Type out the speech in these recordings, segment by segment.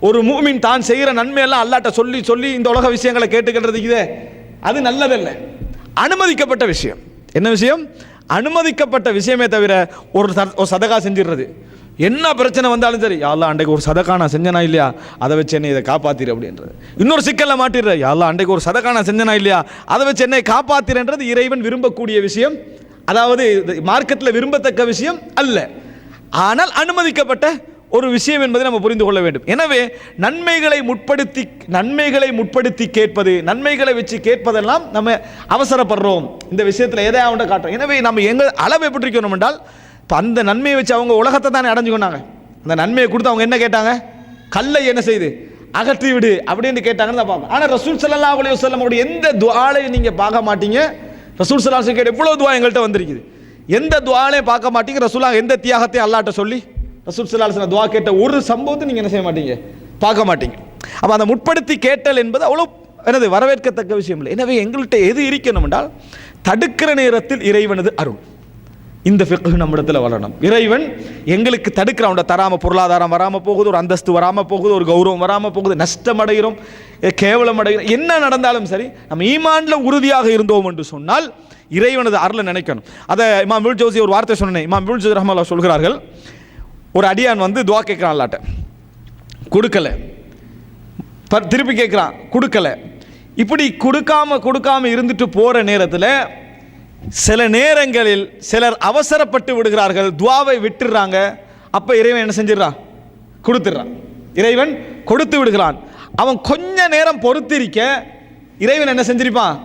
ஒரு மூமின் தான் செய்கிற நன்மையெல்லாம் அல்லாட்ட சொல்லி சொல்லி இந்த உலக விஷயங்களை கேட்டுக்கின்றதுக்குதே அது நல்லதல்ல. அனுமதிக்கப்பட்ட விஷயம். என்ன விஷயம்? அனுமதிக்கப்பட்ட விஷயமே தவிர ஒரு சத- ஒரு சதகா செஞ்சிடுறது. என்ன பிரச்சனை வந்தாலும் சரி யாழ்லா அன்றைக்கு ஒரு சதகா நான் செஞ்சனா இல்லையா? அதை வச்சு என்னை இதை காப்பாத்திரு அப்படின்றது. இன்னொரு சிக்கலில் மாட்டிடுற யாழ்லா அன்றைக்கு ஒரு சதகா நான் செஞ்சனா இல்லையா? அதை வச்சு என்னை காப்பாத்திரன்றது இறைவன் விரும்பக்கூடிய விஷயம். அதாவது மார்க்கத்தில் விரும்பத்தக்க விஷயம் அல்ல. ஆனால் அனுமதிக்கப்பட்ட ஒரு விஷயம் என்பதை நம்ம புரிந்து கொள்ள வேண்டும். எனவே நன்மைகளை முற்படுத்தி நன்மைகளை முற்படுத்தி கேட்பது நன்மைகளை வச்சு கேட்பதெல்லாம் நம்ம அவசரப்படுறோம். இந்த விஷயத்தில் எதை அவன்கிட்ட காட்டுறோம்? எனவே நம்ம எங்கள் அளவை எப்படி என்றால் இப்போ அந்த நன்மையை வச்சு அவங்க உலகத்தை தானே அடைஞ்சுக்கொண்டாங்க அந்த நன்மையை கொடுத்து அவங்க என்ன கேட்டாங்க? கல்லை என்ன செய்து? அகற்றி விடு அப்படின்னு கேட்டாங்கன்னு தான் பார்ப்போம். ஆனால் ரசூல் சல்லா அலைஹி வஸல்லம் எந்த துவாலையும் நீங்கள் பார்க்க மாட்டீங்க. ரசூல் சல்லா கேட்டு கேட்ட எவ்வளோ துவா எங்கள்கிட்ட வந்திருக்குது? எந்த துவாலையும் பார்க்க மாட்டீங்க. ரசூலா எந்த தியாகத்தையும் அல்லாட்ட சொல்லி ரசூல் ஸல்லல்லாஹு துவா கேட்ட ஒரு சம்பவத்தை நீங்கள் என்ன செய்ய மாட்டீங்க? பார்க்க மாட்டீங்க. அப்போ அந்த முற்படுத்தி கேட்டல் என்பது அவ்வளோ எனது வரவேற்கத்தக்க விஷயம் இல்லை. எனவே எங்கள்கிட்ட எது இருக்கணும் என்றால் தடுக்கிற நேரத்தில் இறைவனது அருள். இந்த ஃபிக்கு நம்மிடத்தில் வளரணும். இறைவன் எங்களுக்கு தடுக்கிற அவன்கிட்ட தராமல் பொருளாதாரம் வராமல் போகுது ஒரு அந்தஸ்து வராமல் போகுது ஒரு கௌரவம் வராமல் போகுது நஷ்டம் அடைகிறோம் கேவலம் அடைகிறோம். என்ன நடந்தாலும் சரி நம்ம ஈமான்ல உறுதியாக இருந்தோம் என்று சொன்னால் இறைவனது அருளை நினைக்கணும். அதை இமாம் வில் ஜோசி ஒரு வார்த்தை சொன்னேன் இமாம் வில் ஜோசி ரஹ்மல்லா சொல்கிறார்கள் ஒரு அடியான் வந்து துவா கேட்குறான் அல்லாட்ட கொடுக்கல திருப்பி கேட்குறான் கொடுக்கல. இப்படி கொடுக்காம கொடுக்காம இருந்துட்டு போகிற நேரத்தில் சில நேரங்களில் சிலர் அவசரப்பட்டு விடுகிறார்கள் துவாவை விட்டுடுறாங்க அப்போ இறைவன் என்ன செஞ்சிடறான் கொடுத்துட்றான் இறைவன் கொடுத்து விடுகிறான். அவன் கொஞ்ச நேரம் பொறுத்திருக்க இறைவன் என்ன செஞ்சிருப்பான்?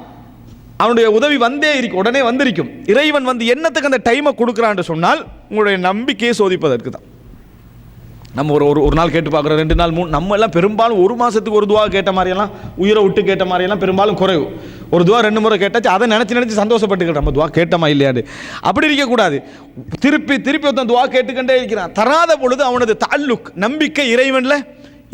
அவனுடைய உதவி வந்தே இருக்கும் உடனே வந்திருக்கும். இறைவன் வந்து என்னத்துக்கு அந்த டைமை கொடுக்குறான்னு சொன்னால் உங்களுடைய நம்பிக்கையை சோதிப்பதற்கு தான் நம்ம ஒரு ஒரு ஒரு நாள் கேட்டு பார்க்குறோம் ரெண்டு நாள் மூணு நம்ம எல்லாம் பெரும்பாலும் ஒரு மாதத்துக்கு ஒரு துவா கேட்ட மாதிரியெல்லாம் உயிரை விட்டு கேட்ட மாதிரியெல்லாம் பெரும்பாலும் குறைவு. ஒரு துவா ரெண்டு முறை கேட்டாச்சு அதை நினச்சி நினச்சி சந்தோஷப்பட்டுக்கிட்டோம் நம்ம துவா கேட்டோமா இல்லையாடு அப்படி இருக்கக்கூடாது. திருப்பி திருப்பி ஒருத்தன் துவா கேட்டுக்கிட்டே இருக்கிறான். தராத பொழுது அவனது தாலுக் நம்பிக்கை இறைவனில்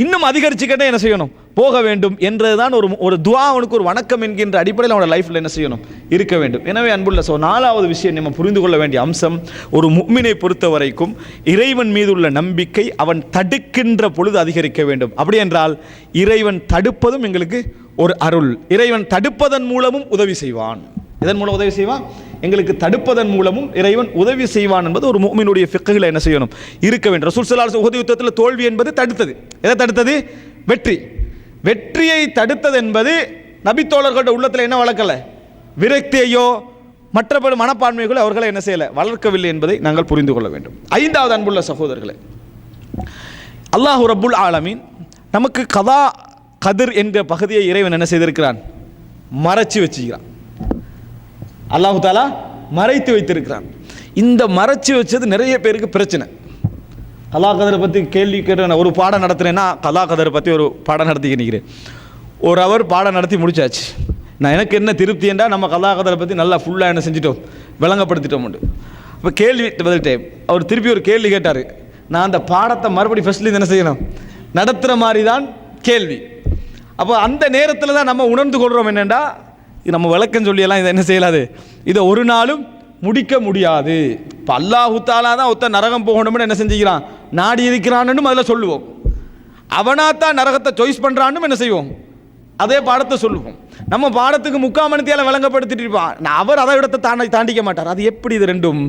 இன்னும் அதிகரிச்சுக்கிட்டே என்ன செய்யணும்? போக வேண்டும் என்றதுதான் ஒரு ஒரு துவா அவனுக்கு ஒரு வணக்கம் என்கின்ற அடிப்படையில் அவனோட லைஃப்பில் என்ன செய்யணும்? இருக்க வேண்டும். எனவே அன்புள்ள ஸோ நாலாவது விஷயம் நம்ம புரிந்து கொள்ள வேண்டிய அம்சம் ஒரு முக்மினை பொறுத்த வரைக்கும் இறைவன் மீது உள்ள நம்பிக்கை அவன் தடுக்கின்ற பொழுது அதிகரிக்க வேண்டும். அப்படி என்றால் இறைவன் தடுப்பதும் எங்களுக்கு ஒரு அருள். இறைவன் தடுப்பதன் மூலமும் உதவி செய்வான். இதன் மூலம் உதவி செய்வான்? எங்களுக்கு தடுப்பதன் மூலமும் இறைவன் உதவி செய்வான் என்பது ஒரு மூமினுடைய ஃபிக்குகளை என்ன செய்யணும்? இருக்க வேண்டும். ரசூல் ஸல்லல்லாஹு உஹது யுத்தத்தில் தோல்வி என்பது தடுத்தது. எதை தடுத்தது? வெற்றி. வெற்றியை தடுத்தது என்பது நபித்தோழர்களோட உள்ளத்தில் என்ன வளர்க்கலை விரக்தியையோ மற்றபடி மனப்பான்மைகளோ அவர்களை என்ன செய்யலை? வளர்க்கவில்லை என்பதை நாங்கள் புரிந்து கொள்ள வேண்டும். ஐந்தாவது அன்புள்ள சகோதரர்களே அல்லாஹு ரபுல் ஆலமீன் நமக்கு கதா கதிர் என்ற பகுதியை இறைவன் என்ன செய்திருக்கிறான்? மறைச்சு வச்சுக்கிறான். அல்லாஹு தாலா மறைத்து வைத்திருக்கிறான். இந்த மறைச்சு வச்சது நிறைய பேருக்கு பிரச்சனை. கலா கதரை பற்றி கேள்வி கேட்டேன் நான் ஒரு பாடம் நடத்துனேன்னா கலா கதரை பற்றி ஒரு பாடம் நடத்திக்க நிற்கிறேன் ஒரு அவர் பாடம் நடத்தி முடிச்சாச்சு. நான் எனக்கு என்ன திருப்தி என்றால் நம்ம கலா கதரை பற்றி நல்லா ஃபுல்லாக என்ன செஞ்சிட்டோம். விளங்கப்படுத்திட்டோம் உண்டு அப்போ கேள்வி பதில்ட்டேன் அவர் திருப்பி ஒரு கேள்வி கேட்டார். நான் அந்த பாடத்தை மறுபடி ஃபஸ்ட்லேருந்து என்ன செய்யணும்? நடத்துகிற மாதிரி தான் கேள்வி. அப்போ அந்த நேரத்தில் தான் நம்ம உணர்ந்து கொள்கிறோம் என்னென்னா இது நம்ம விளக்கம் சொல்லியெல்லாம் இதை என்ன செய்யலாது? இதை ஒரு நாளும் முடிக்க முடியாது. இப்போ அல்லாஹு தாலா தான் ஒருத்தன் நரகம் போகணும்னு என்ன செஞ்சுக்கிறான்? நாடி இருக்கிறான்னு அதில் சொல்லுவோம். அவனாத்தான் நரகத்தை சாய்ஸ் பண்ணுறான்னு என்ன செய்வோம்? அதே பாடத்தை சொல்லுவோம். நம்ம பாடத்துக்கு முக்கால் மணித்தியால் விளங்கப்படுத்திட்டு இருப்பான். நான் அவர் அதை இடத்தை தாண்டி தாண்டிக்க மாட்டார். அது எப்படி இது ரெண்டும்?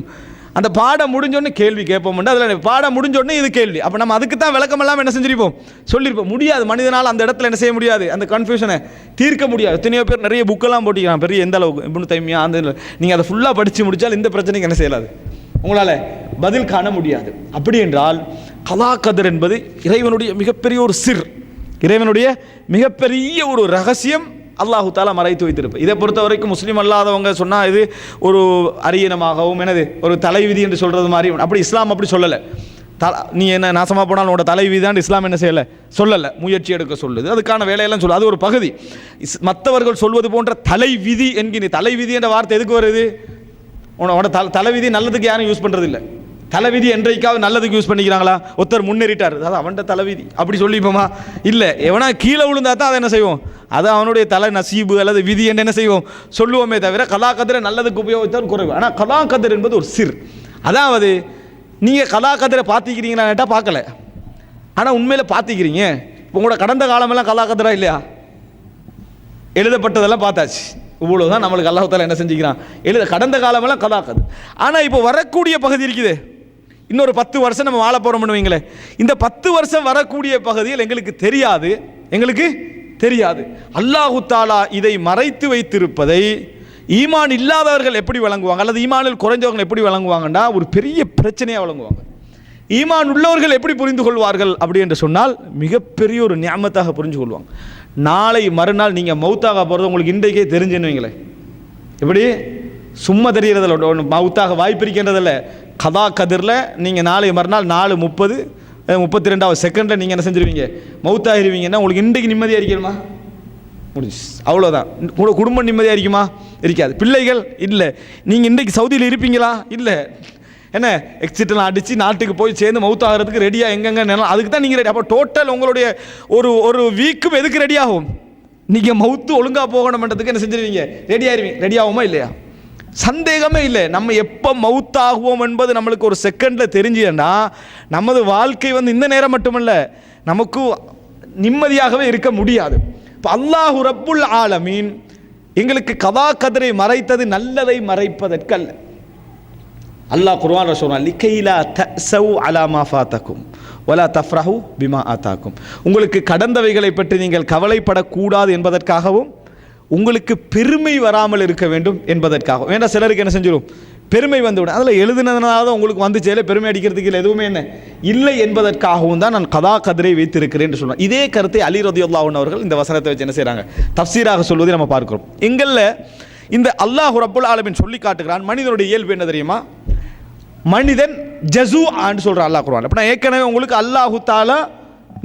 அந்த பாடம் முடிஞ்சோடனே கேள்வி கேட்போம் அதில் பாடம் முடிஞ்சோடனே இது கேள்வி. அப்போ நம்ம அதுக்கு தான் விளக்கமெல்லாம் என்ன செஞ்சிருப்போம்? சொல்லியிருப்போம் முடியாது. மனிதனால் அந்த இடத்துல என்ன செய்ய முடியாது. அந்த கன்ஃபியூஷனை தீர்க்க முடியாது. எத்தனையோ பேர் நிறைய புக்கெல்லாம் போட்டிக்கிறான் பெரிய எந்த அளவுக்கு? இப்படி தைமியா அந்த நீங்கள் அதை ஃபுல்லாக படித்து முடித்தால் இந்த பிரச்சனைக்கு என்ன செய்யலாது? உங்களால் பதில் காண முடியாது. அப்படி என்றால் கலா என்பது இறைவனுடைய மிகப்பெரிய ஒரு சிர். இறைவனுடைய மிகப்பெரிய ஒரு ரகசியம். அல்லாஹு தாலா மறைத்து வைத்திருப்பேன் இதை பொறுத்த வரைக்கும் முஸ்லீம் அல்லாதவங்க சொன்னால் இது ஒரு அரியணமாகவும் எனது ஒரு தலைவிதி என்று சொல்கிறது மாதிரி. அப்படி இஸ்லாம் அப்படி சொல்லலை. த நீ என்ன நாசமாக போனாலும் உன்னோட தலைவிதி தான் இஸ்லாம் என்ன செய்யலை? சொல்லலை. முயற்சி எடுக்க சொல்லுது. அதுக்கான வேலையெல்லாம் சொல்லு. அது ஒரு பகுதி. இஸ் மற்றவர்கள் சொல்வது போன்ற தலைவிதி என்கிற தலைவிதி என்ற வார்த்தை எதுக்கு வருது? உன்னோட தல தலைவிதி நல்லதுக்கு யாரும் யூஸ் பண்ணுறதில்லை தலைவிதி என்றைக்காவது நல்லதுக்கு யூஸ் பண்ணிக்கிறாங்களா? ஒருத்தர் முன்னேறிட்டார். அதாவது அவன்கிட்ட தலைவிதி. அப்படி சொல்லிப்போமா? இல்லை எவனா கீழே விழுந்தா தான் அதை என்ன செய்வோம்? அது அவனுடைய தலை நசீபு அல்லது விதி என்று என்ன செய்வோம்? சொல்லுவோமே தவிர கலா நல்லதுக்கு உபயோகித்தால் குறைவு. ஆனால் கலா என்பது ஒரு சிர் அதாவது நீங்கள் கலா கதிரை பார்த்திக்கிறீங்களான்ட்டா பார்க்கல. ஆனால் உண்மையில் பார்த்திக்கிறீங்க இப்போ உங்களோட கடந்த காலமெல்லாம் கலா இல்லையா? எழுதப்பட்டதெல்லாம் பார்த்தாச்சு. இவ்வளவுதான் நம்மளுக்கு அல்லாஹால என்ன செஞ்சுக்கிறான். எழுத கடந்த காலமெல்லாம் கதாக்கது ஆனால் இப்போ வரக்கூடிய பகுதி இருக்குது. இன்னொரு பத்து வருஷம் நம்ம வாழ போகிறோம்னு வைங்களேன் இந்த பத்து வருஷம் வரக்கூடிய பகுதியில் எங்களுக்கு தெரியாது. எங்களுக்கு தெரியாது. அல்லாஹு தாலா இதை மறைத்து வைத்திருப்பதை ஈமான் இல்லாதவர்கள் எப்படி வழங்குவாங்க? அல்லது ஈமானில் குறைஞ்சவங்க எப்படி வழங்குவாங்கன்னா ஒரு பெரிய பிரச்சனையாக வழங்குவாங்க. ஈமான் உள்ளவர்கள் எப்படி புரிந்து கொள்வார்கள் அப்படி என்று சொன்னால் மிகப்பெரிய ஒரு ஞாபகத்தாக புரிஞ்சு கொள்வாங்க. நாளை மறுநாள் நீங்கள் மௌத்தாக போகிறது உங்களுக்கு இன்றைக்கே தெரிஞ்சுன்னு வைங்களேன். எப்படி? சும்மா தெரிகிறதில்ல. ஒன்று மவுத்தாக வாய்ப்பிருக்கின்றதில்ல கதா கதிரில் நீங்கள் நாளை மறுநாள் நாலு முப்பது முப்பத்தி ரெண்டாவது செகண்டில் நீங்கள் என்ன செஞ்சிருவீங்க? மவுத்தாகிருவீங்கன்னா உங்களுக்கு இன்றைக்கு நிம்மதியாக இருக்கணுமா? முடிஞ்சு அவ்வளோதான் உங்களோட குடும்பம் நிம்மதியாக இருக்குமா? இருக்காது. பிள்ளைகள் இல்லை. நீங்கள் இன்றைக்கு சவுதியில் இருப்பீங்களா? இல்லை. என்ன? எக்ஸிட்லாம் அடித்து நாட்டுக்கு போய் சேர்ந்து மவுத் ஆகிறதுக்கு ரெடியாக எங்கெங்க நிலம் அதுக்கு தான் நீங்கள் ரெடி அப்போ டோட்டல் உங்களுடைய ஒரு ஒரு வீக்கும் எதுக்கு ரெடியாகும் நீங்கள் மவுத்து ஒழுங்காக போகணுமன்றதுக்கு என்ன செஞ்சிருவீங்க? ரெடி ஆயிருவீங்க ரெடி ஆகுமா இல்லையா? சந்தேகமே இல்லை. நம்ம எப்போ மவுத்தாகுவோம் என்பது நம்மளுக்கு ஒரு செகண்டில் தெரிஞ்சதுன்னா நமது வாழ்க்கை வந்து இந்த நேரம் மட்டுமல்ல நமக்கு நிம்மதியாகவே இருக்க முடியாது. இப்போ அல்லாஹு ரப்புல் ஆலமீன் எங்களுக்கு கதா கதிரை மறைத்தது நல்லதை மறைப்பதற்கல்ல. அல்லாஹ் குர்வான் சொல்றான் லிகைலா தஸவு அலா ஃபாத்தக்கும் வலா தஃப்ரஹு பிமா ஆத்தாக்கும் உங்களுக்கு கடந்தவைகளை பற்றி நீங்கள் கவலைப்படக்கூடாது என்பதற்காகவும் உங்களுக்கு பெருமை வராமல் இருக்க வேண்டும் என்பதற்காக. வேண்டாம் சிலருக்கு என்ன செஞ்சிடும் பெருமை வந்துவிடும் அதில் எழுதுனதுனால தான் உங்களுக்கு வந்து பெருமை அடிக்கிறதுக்கு இல்லை எதுவுமே என்ன இல்லை என்பதற்காகவும் தான் நான் கதா கதிரை வைத்திருக்கிறேன் என்று சொல்கிறேன் இதே கருத்தை அலி ரதியுல்லாஹன் அவர்கள் இந்த வசனத்தை வச்சு என்ன செய்கிறாங்க தப்சீராக சொல்வதை நம்ம பார்க்கிறோம். எங்களில் இந்த அல்லாஹ் ரப்புல் ஆலமின் சொல்லி காட்டுகிறான். மனிதனுடைய இயல்பு என்ன தெரியுமா? மனிதன் ஜசு ஆன்னு சொல்கிறான் அல்லாஹ் குருவான் அப்படின்னா ஏற்கனவே உங்களுக்கு அல்லாஹு தாலா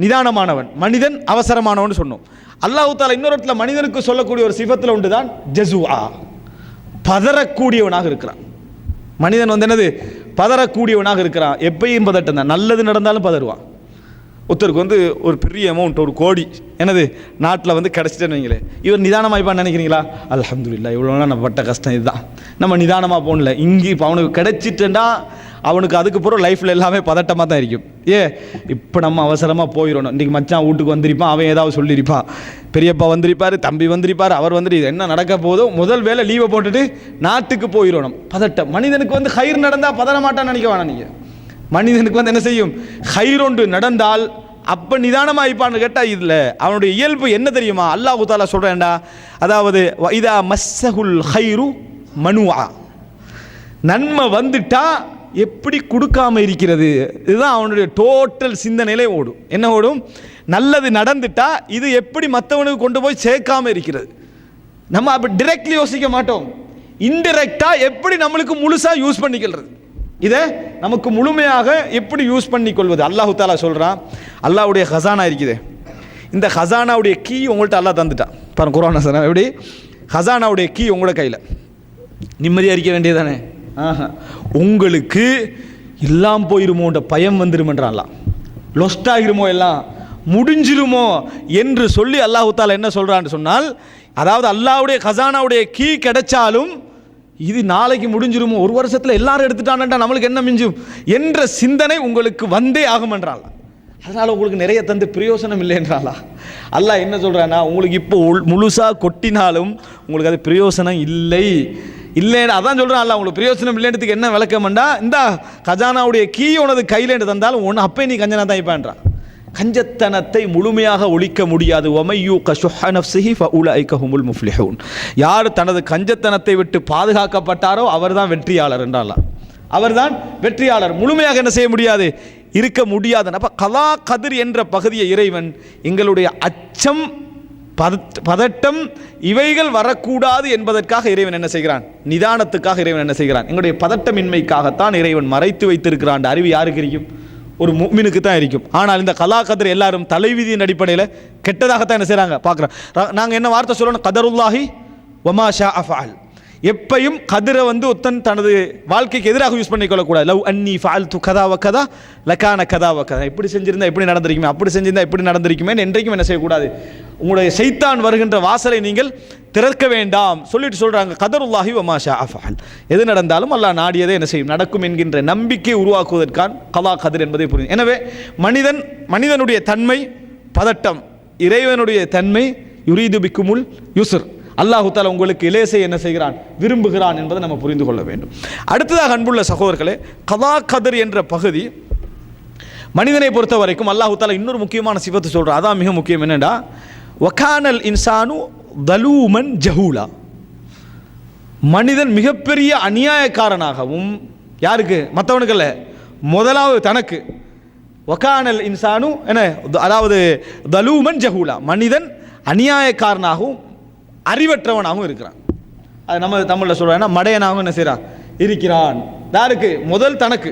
நிதானமானவன். மனிதன் அவசரமானவன் சொன்னோம். அல்லாஹு தாலா இன்னொரு இடத்துல மனிதனுக்கு சொல்லக்கூடிய ஒரு சிவத்தில் உண்டு தான் ஜெசுவா பதறக்கூடியவனாக இருக்கிறான். மனிதன் வந்து என்னது? பதறக்கூடியவனாக இருக்கிறான். எப்பயும் பதட்டம் தான் நல்லது நடந்தாலும் பதறுவான். ஒருத்தருக்கு வந்து ஒரு பெரிய அமௌண்ட் ஒரு கோடி என்னது நாட்டில் வந்து கிடச்சிட்டேன்னு வைங்களேன். இவர் நிதானமாகிப்பான்னு நினைக்கிறீங்களா? அலமதுல்லா இவ்வளோ நம்ம பட்ட கஷ்டம் இதுதான். நம்ம நிதானமாக போகல இங்கே இப்போ அவனுக்கு கிடச்சிட்டேன்னா அவனுக்கு அதுக்கு பிறகு லைஃப்பில் எல்லாமே பதட்டமாக தான் இருக்கும். ஏ இப்போ நம்ம அவசரமாக போயிடணும். இன்றைக்கி மச்சான் வீட்டுக்கு வந்திருப்பான் அவன் ஏதாவது சொல்லியிருப்பான் பெரியப்பா வந்திருப்பார் தம்பி வந்திருப்பார் அவர் வந்துரு இது என்ன நடக்க போதோ முதல் வேலை லீவை போட்டுட்டு நாட்டுக்கு போயிடணும். பதட்டம். மனிதனுக்கு வந்து ஹைர் நடந்தால் பதற மாட்டான்னு நினைக்க வேணாம் நீங்கள் மனிதனுக்கு வந்து என்ன செய்யும்? ஹைரொண்டு நடந்தால் அப்போ நிதானமாக இருப்பான்னு கேட்டால் இதில் அவனுடைய இயல்பு என்ன தெரியுமா? அல்லாஹு தாலா சொல்கிறேன்டா அதாவது இதா மஸ்ஸகுல் ஹைரு மனுவா நன்மை வந்துட்டா எப்படி கொடுக்காம இருக்கிறது? இதுதான் அவனுடைய டோட்டல் சிந்தனையிலே ஓடும். என்ன ஓடும்? நல்லது நடந்துட்டா இது எப்படி மற்றவனுக்கு கொண்டு போய் சேர்க்காம இருக்கிறது? நம்ம அப்படி டிரெக்ட்லி யோசிக்க மாட்டோம். இன்டிரெக்டா எப்படி நம்மளுக்கு முழுசா யூஸ் பண்ணிக்கிறது? இதை நமக்கு முழுமையாக எப்படி யூஸ் பண்ணிக்கொள்வது? அல்லாஹு தாலா சொல்கிறான் அல்லாவுடைய ஹசானா இருக்குது. இந்த ஹசானாவுடைய கீ உங்கள்கிட்ட அல்லாஹ் தந்துட்டான். பாருங்க குரான் ஹசானா எப்படி? ஹசானாவுடைய கீ உங்களோட கையில். நிம்மதியாக இருக்க வேண்டியதானே ஆஹா. உங்களுக்கு எல்லாம் போயிருமோன்ற பயம் வந்துருமன்றான்லாம் லொஸ்ட் ஆகிருமோ எல்லாம்? முடிஞ்சிருமோ என்று சொல்லி அல்லாஹு தாலா என்ன சொல்கிறான்னு சொன்னால் அதாவது அல்லாவுடைய கசானாவுடைய கீ கிடைச்சாலும் இது நாளைக்கு முடிஞ்சிருமோ? ஒரு வருஷத்தில் எல்லாரும் எடுத்துட்டான்டா நம்மளுக்கு என்ன மிஞ்சும்? என்ற சிந்தனை உங்களுக்கு வந்தே ஆகுமென்றான் அதனால் உங்களுக்கு நிறைய தந்து பிரயோசனம் இல்லைன்றாளா? அல்ல என்ன சொல்கிறான்னா உங்களுக்கு இப்போ உள்- முழுசாக கொட்டினாலும் உங்களுக்கு அது பிரயோசனம் இல்லை. இல்லை அதான் சொல்கிறான் அல்ல உங்களுக்கு பிரயோசனம் இல்லைன்றதுக்கு என்ன விளக்கம்ண்டா? இந்த கஜானாவுடைய கீ உனது கையில் தந்தாலும் ஒன்று அப்போ நீ கஞ்சனா தான் இருப்பான்றான் கஞ்சத்தனத்தை முழுமையாக ஒழிக்க முடியாது. ஒமையூ கஷுஹ நஃப்ஸிஹி முஃப்லிஹூன். யார் தனது கஞ்சத்தனத்தை விட்டு பாதுகாக்கப்பட்டாரோ அவர்தான் வெற்றியாளர் என்றாலாம் அவர்தான் வெற்றியாளர். முழுமையாக என்ன செய்ய முடியாது? இருக்க முடியாது. அப்போ கலா கதிர் என்ற பகுதியை இறைவன் எங்களுடைய அச்சம் பதட்- பதட்டம் இவைகள் வரக்கூடாது என்பதற்காக இறைவன் என்ன செய்கிறான்? நிதானத்துக்காக இறைவன் என்ன செய்கிறான்? எங்களுடைய பதட்டமின்மைக்காகத்தான் இறைவன் மறைத்து வைத்திருக்கிறான். அறிவு யாருக்கு இருக்கும் ஒரு முக்மினுக்கு தான் இருக்கும் ஆனால் இந்த கலா கதிர் எல்லாரும் தலைவிதியின் அடிப்படையில் கெட்டதாகத்தான் என்ன செய்கிறாங்க பார்க்குறோம். நாங்கள் என்ன வார்த்தை சொல்லணும்? கதருல்லாஹி ஒமா ஷா அஃபால் எப்பையும் கதிரை வந்து ஒருத்தன் தனது வாழ்க்கைக்கு எதிராக யூஸ் பண்ணிக்கொள்ளக்கூடாது. லவ் அன்னி ஃபால்து கதாவ கதா லக்கான கதாவ கதா. இப்படி செஞ்சிருந்தா இப்படி நடந்திருக்குமே அப்படி செஞ்சிருந்தா இப்படி நடந்திருக்குமே என்றைக்கும் என்ன செய்யக்கூடாது. உங்களுடைய சைத்தான் வருகின்ற வாசலை நீங்கள் திறக்க வேண்டாம். சொல்லிட்டு சொல்கிறாங்க கதருல்லாஹி வமாஷா அஃபால் எது நடந்தாலும் அல்லாஹ் நாடியதே என்ன செய்யும்? நடக்கும் என்கின்ற நம்பிக்கை உருவாக்குவதற்கான் கலா கதிர் என்பதை புரியும் எனவே மனிதன் மனிதனுடைய தன்மை பதட்டம் இறைவனுடைய தன்மை யுரீது பிக்குமுல் யுசுர். அல்லாஹு தாலா உங்களுக்கு இலேசை என்ன செய்கிறான்? விரும்புகிறான் என்பதை நம்ம புரிந்து கொள்ள வேண்டும். அடுத்ததாக அன்புள்ள சகோதரர்களே கதா கதர் என்ற பகுதி மனிதனை பொறுத்த வரைக்கும் அல்லாஹு தாலா இன்னொரு முக்கியமான சிவத்தை சொல்கிறார் அதான் மிக முக்கியம். என்னென்னா ஒகானல் இன்சானு தலூமன் ஜஹூலா. மனிதன் மிகப்பெரிய அநியாயக்காரனாகவும் யாருக்கு? மற்றவனுக்கல்ல முதலாவது தனக்கு. ஒகானல் இன்சானு என்ன? அதாவது தலூமன் ஜஹூலா. மனிதன் அநியாயக்காரனாகவும் அறிவற்றவனாகவும் இருக்கிறான். அது நம்ம தமிழில் சொல்கிறோம்னா மடையனாகவும் என்ன செய்கிறான் இருக்கிறான். யாருக்கு? முதல் தனக்கு.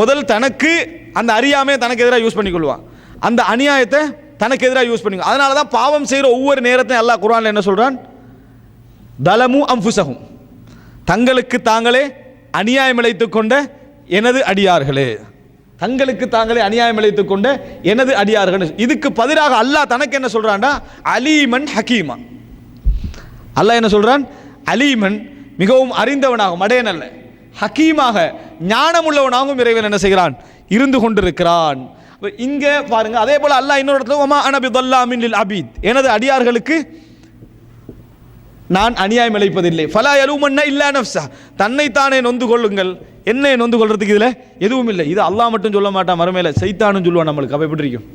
முதல் தனக்கு அந்த அறியாமையை தனக்கு எதிராக யூஸ் பண்ணிக்கொள்வான். அந்த அநியாயத்தை தனக்கு எதிராக யூஸ் பண்ணிக்கோ அதனால தான் பாவம் செய்கிற ஒவ்வொரு நேரத்தையும் எல்லா குரானில் என்ன சொல்கிறான் தலமு அம்புசகும் தங்களுக்கு தாங்களே அநியாயம் இழைத்து கொண்ட எனது அடியார்களே. தங்களுக்கு தாங்களே அநியாயம் இழைத்து கொண்ட எனது அடியார்கள். இதுக்கு பதிலாக அல்லாஹ் தனக்கு என்ன சொல்கிறான்டா அலீமன் ஹக்கீமா அல்லாஹ் என்ன சொல்கிறான் அலீமன் மிகவும் அறிந்தவனாகும் அடையன் அல்ல ஹக்கீமாக ஞானமுள்ளவனாகவும் இறைவன் என்ன செய்கிறான்? இருந்து கொண்டிருக்கிறான். இங்கே பாருங்கள் அதே போல் அல்லாஹ் இன்னொரு இடத்துல ஒமா அனபி தொல்லாமின் அபீத். எனது அடியார்களுக்கு நான் அநியாயம் இழைப்பதில்லை ஃபலா எலுமன்னா இல்லா நஃப்ஸா. தன்னைத்தானே நொந்து கொள்ளுங்கள். என்னை நொந்து கொள்றதுக்கு இதில் எதுவும் இல்லை. இது அல்லாஹ் மட்டும் சொல்ல மாட்டான் மறுமையில் சைத்தானும் சொல்லுவான் நம்மளுக்கு. அப்போ எப்படி இருக்கும்?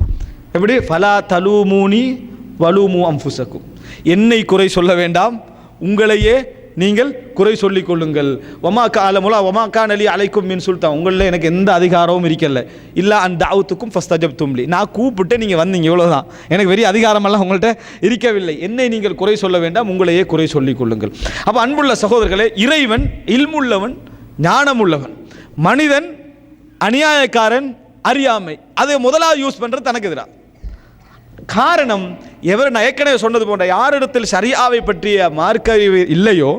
எப்படி? ஃபலா தலூமூனி வலூமு அம்புசக்கும். என்னை குறை சொல்ல வேண்டாம். உங்களையே நீங்கள் குறை சொல்லிக் கொள்ளுங்கள். ஒமா காலமுலா ஒமா கானலி அலைக்கும் மின் சுல்தான். உங்களில் எனக்கு எந்த அதிகாரமும் இருக்கல. இல்லை அந்த தாவத்துக்கும் ஃபஸ்ட் அஜப் தும்லி நான் கூப்பிட்டு நீங்கள் வந்தீங்க இவ்வளோதான் எனக்கு பெரிய அதிகாரமெல்லாம் உங்கள்கிட்ட இருக்கவில்லை. என்னை நீங்கள் குறை சொல்ல வேண்டாம் உங்களையே குறை சொல்லிக் கொள்ளுங்கள். அப்போ அன்புள்ள சகோதரர்களே இறைவன் இல்முள்ளவன் ஞானமுள்ளவன் மனிதன் அநியாயக்காரன் அறியாமை அதை முதலாவது யூஸ் பண்ணுறது தனக்கு எதிராக காரணம் எவர் நான் ஏற்கனவே சொன்னது போன்ற யாரிடத்தில் சரியாவை பற்றிய மார்க்க அறிவு இல்லையோ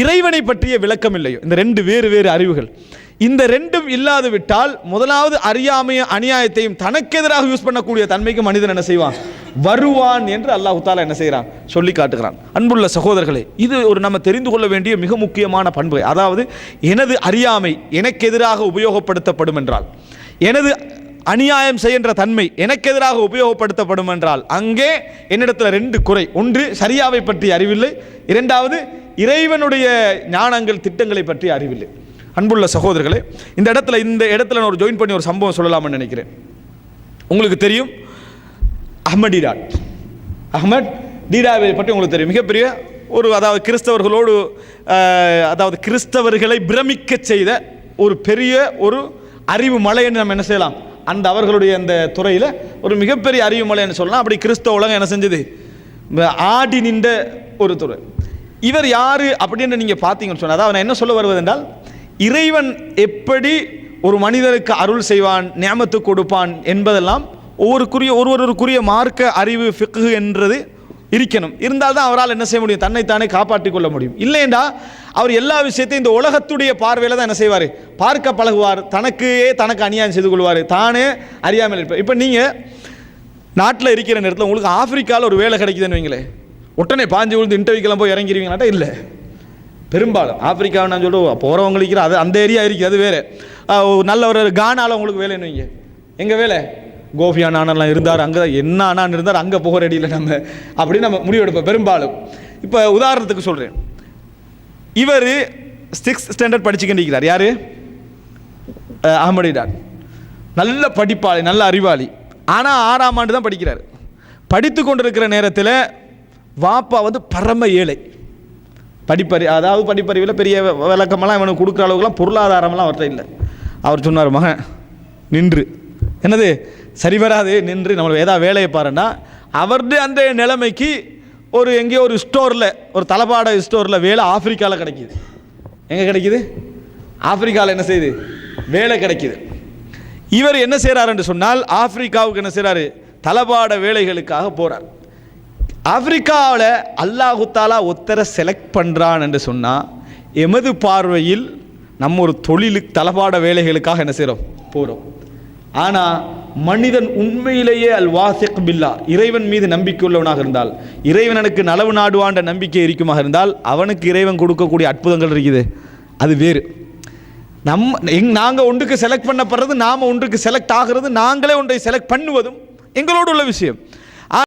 இறைவனை பற்றிய விளக்கம் இல்லையோ? இந்த ரெண்டு வேறு வேறு அறிவுகள். இந்த ரெண்டும் இல்லாது விட்டால் முதலாவது அறியாமைய அநியாயத்தையும் தனக்கு எதிராக யூஸ் பண்ணக்கூடிய தன்மைக்கு மனிதன் என்ன செய்வான்? வருவான் என்று அல்லாஹு தாலா என்ன செய்கிறான்? சொல்லி காட்டுகிறான். அன்புள்ள சகோதரர்களே இது ஒரு நம்ம தெரிந்து கொள்ள வேண்டிய மிக முக்கியமான பண்பு. அதாவது எனது அறியாமை எனக்கு எதிராக உபயோகப்படுத்தப்படும் என்றால் எனது அநியாயம் செய்கின்ற தன்மை எனக்கு எதிராக உபயோகப்படுத்தப்படும் என்றால் அங்கே என்னிடத்தில் ரெண்டு குறை. ஒன்று சரியாவை பற்றி அறிவில்லை. இரண்டாவது இறைவனுடைய ஞானங்கள் திட்டங்களை பற்றி அறிவில்லை. அன்புள்ள சகோதரர்களே இந்த இடத்துல இந்த இடத்துல நான் ஒரு ஜாயின் பண்ணி ஒரு சம்பவம் சொல்லலாம்னு நினைக்கிறேன். உங்களுக்கு தெரியும் அஹ்மத் டீடாட் அஹ்மத் டீடாவை பற்றி உங்களுக்கு தெரியும். மிகப்பெரிய ஒரு அதாவது கிறிஸ்தவர்களோடு அதாவது கிறிஸ்தவர்களை பிரமிக்கச் செய்த ஒரு பெரிய ஒரு அறிவு மலைன்னு நம்ம என்ன செய்யலாம்? அந்த அவர்களுடைய அந்த துறையில் ஒரு மிகப்பெரிய அறிவுமலைன்னு சொல்லலாம். அப்படி கிறிஸ்தவ உலகம் என்ன செஞ்சது? ஆடி நின்ற ஒரு துறை. இவர் யார் அப்படின்னு நீங்கள் பார்த்தீங்கன்னு சொன்னால் அதாவது நான் என்ன சொல்ல வருவதென்றால் இறைவன் எப்படி ஒரு மனிதனுக்கு அருள் செய்வான் நியமத்து கொடுப்பான் என்பதெல்லாம் ஒவ்வொருக்குரிய ஒருவருக்குரிய மார்க்க அறிவு ஃபிக்கு என்றது இருக்கணும். இருந்தால் தான் அவரால் என்ன செய்ய முடியும்? தன்னைத்தானே காப்பாற்றி கொள்ள முடியும். இல்லைண்டா அவர் எல்லா விஷயத்தையும் இந்த உலகத்துடைய பார்வையில் தான் என்ன செய்வார்? பார்க்க பழகுவார். தனக்கே தனக்கு அநியாயம் செய்து கொள்வார். தானே அறியாமல் இருப்பார். இப்போ நீங்கள் நாட்டில் இருக்கிற நேரத்தில் உங்களுக்கு ஆப்பிரிக்காவில் ஒரு வேலை கிடைக்குதுன்னு வைங்களேன் உடனே பாஞ்சு விழுந்து இன்டர்வியூக்கெல்லாம் போய் இறங்கிடுவீங்களாட்டா இல்லை. பெரும்பாலும் ஆப்பிரிக்காவை நான் சொல்லுவோம் போகிறவங்களுக்கு அது அந்த ஏரியா இருக்குது அது வேறு. நல்ல ஒரு கானால உங்களுக்கு வேலைன்னு வைங்க. எங்கள் வேலை? கோபி அண்ணானெல்லாம் இருந்தார் அங்கே என்ன அண்ணான் இருந்தார் அங்கே போகிற இல்லை நம்ம. அப்படின்னு நம்ம முடிவெடுப்போம் பெரும்பாலும். இப்போ உதாரணத்துக்கு சொல்கிறேன் இவர் சிக்ஸ்த் ஸ்டாண்டர்ட் படிச்சுக்கிட்டு யார்? அகமடிடான் நல்ல படிப்பாளி நல்ல அறிவாளி. ஆனால் ஆறாம் ஆண்டு தான் படிக்கிறார். படித்து கொண்டிருக்கிற நேரத்தில் வாப்பா வந்து பரம ஏழை. படிப்பறி அதாவது படிப்பறிவில் பெரிய விளக்கமெல்லாம் இவனுக்கு கொடுக்குற அளவுக்குலாம் பொருளாதாரமெல்லாம் அவர்கிட்ட இல்லை. அவர் சொன்னார் மகன் நின்று. என்னது? சரி வராது நின்று நம்மளை ஏதாவது வேலையை பாருன்னா அவருடைய அந்த நிலைமைக்கு ஒரு எங்கேயோ ஒரு ஸ்டோரில் ஒரு தலைப்பாட ஸ்டோரில் வேலை ஆஃப்ரிக்காவில் கிடைக்கிது. எங்கே கிடைக்குது? ஆஃப்ரிக்காவில் என்ன செய்யுது? வேலை கிடைக்குது. இவர் என்ன செய்கிறாருன்னு சொன்னால் ஆப்பிரிக்காவுக்கு என்ன செய்கிறாரு தளபாட வேலைகளுக்காக போகிறார் ஆப்பிரிக்காவில் அல்லாஹுத்தாலா ஒத்தரை செலக்ட் பண்ணுறான் என்று சொன்னால் எமது பார்வையில் நம்ம ஒரு தொழிலுக்கு தளபாட வேலைகளுக்காக என்ன செய்கிறோம் போகிறோம் ஆனால் மனிதன் உண்மையிலேயே அல் வாசிக் பில்லா. இறைவன் மீது நம்பிக்கை உள்ளவனாக இருந்தால் இறைவனுக்கு நலவு நாடுவான்ற நம்பிக்கை இருக்குமாக இருந்தால் அவனுக்கு இறைவன் கொடுக்கக்கூடிய அற்புதங்கள் இருக்குது. அது வேறு. நம்ம எங் நாங்கள் ஒன்றுக்கு செலக்ட் பண்ணப்படுறது நாம் ஒன்றுக்கு செலக்ட் ஆகிறது நாங்களே ஒன்றை செலக்ட் பண்ணுவதும் எங்களோடு உள்ள விஷயம்.